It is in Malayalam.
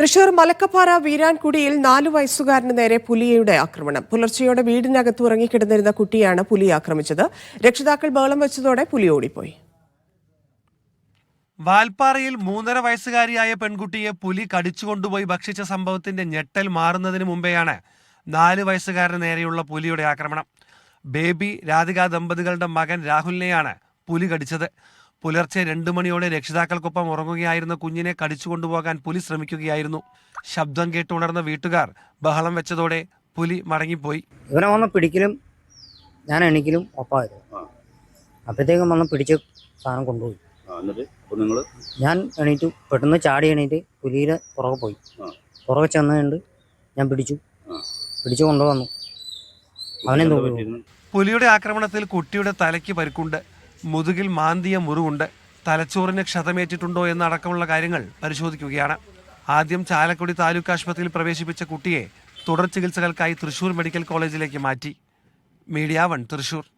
തൃശൂർ മലക്കപ്പാറ വീരാൻകുടിയിൽ നാലു വയസ്സുകാരന് നേരെ പുലിയുടെ ആക്രമണം. പുലർച്ചെയോടെ വീടിനകത്ത് ഉറങ്ങിക്കിടന്നിരുന്ന കുട്ടിയാണ് പുലി ആക്രമിച്ചത്. രക്ഷിതാക്കൾ ബഹളം വെച്ചതോടെ പുലി ഓടിപ്പോയി. വാൽപ്പാറയിൽ മൂന്നര വയസ്സുകാരിയായ പെൺകുട്ടിയെ പുലി കടിച്ചുകൊണ്ടുപോയി ഭക്ഷിച്ച സംഭവത്തിന്റെ ഞെട്ടൽ മാറുന്നതിന് മുമ്പെയാണ് നാല് വയസ്സുകാരന് നേരെയുള്ള പുലിയുടെ ആക്രമണം. ബേബി രാധിക ദമ്പതികളുടെ മകൻ രാഹുലിനെയാണ് പുലി കടിച്ചത്. പുലർച്ചെ രണ്ടു മണിയോടെ രക്ഷിതാക്കൾക്കൊപ്പം ഉറങ്ങുകയായിരുന്ന കുഞ്ഞിനെ കടിച്ചു കൊണ്ടുപോകാൻ പുലി ശ്രമിക്കുകയായിരുന്നു. ശബ്ദം കേട്ടുണർന്ന വീട്ടുകാർ ബഹളം വെച്ചതോടെ പുലി മടങ്ങിപ്പോയി. ഇവനെ വന്ന് പിടിക്കലും ഞാൻ എണീക്കലും ഒപ്പായിരുന്നു. അപ്പോഴത്തേക്കും വന്ന് പിടിച്ച് സാധനം കൊണ്ടുപോയി. ഞാൻ എണീറ്റു. പെട്ടെന്ന് ചാടി എണീറ്റ് പുലിയുടെ പുറകെ പോയി. പുറകെ ചെന്നുകൊണ്ട് ഞാൻ പിടിച്ചു. പിടിച്ചു കൊണ്ടുവന്നു. അവനെ പുലിയുടെ ആക്രമണത്തിൽ കുട്ടിയുടെ തലയ്ക്ക് പരിക്കുണ്ട്. മുതുകിൽ മാന്തിയ മുറിവുണ്ട്. തലച്ചോറിന് ക്ഷതമേറ്റിട്ടുണ്ടോ എന്നടക്കമുള്ള കാര്യങ്ങൾ പരിശോധിക്കുകയാണ്. ആദ്യം ചാലക്കുടി താലൂക്ക് ആശുപത്രിയിൽ പ്രവേശിപ്പിച്ച കുട്ടിയെ തുടർ ചികിത്സകൾക്കായി തൃശൂർ മെഡിക്കൽ കോളേജിലേക്ക് മാറ്റി. Media one Thrissur.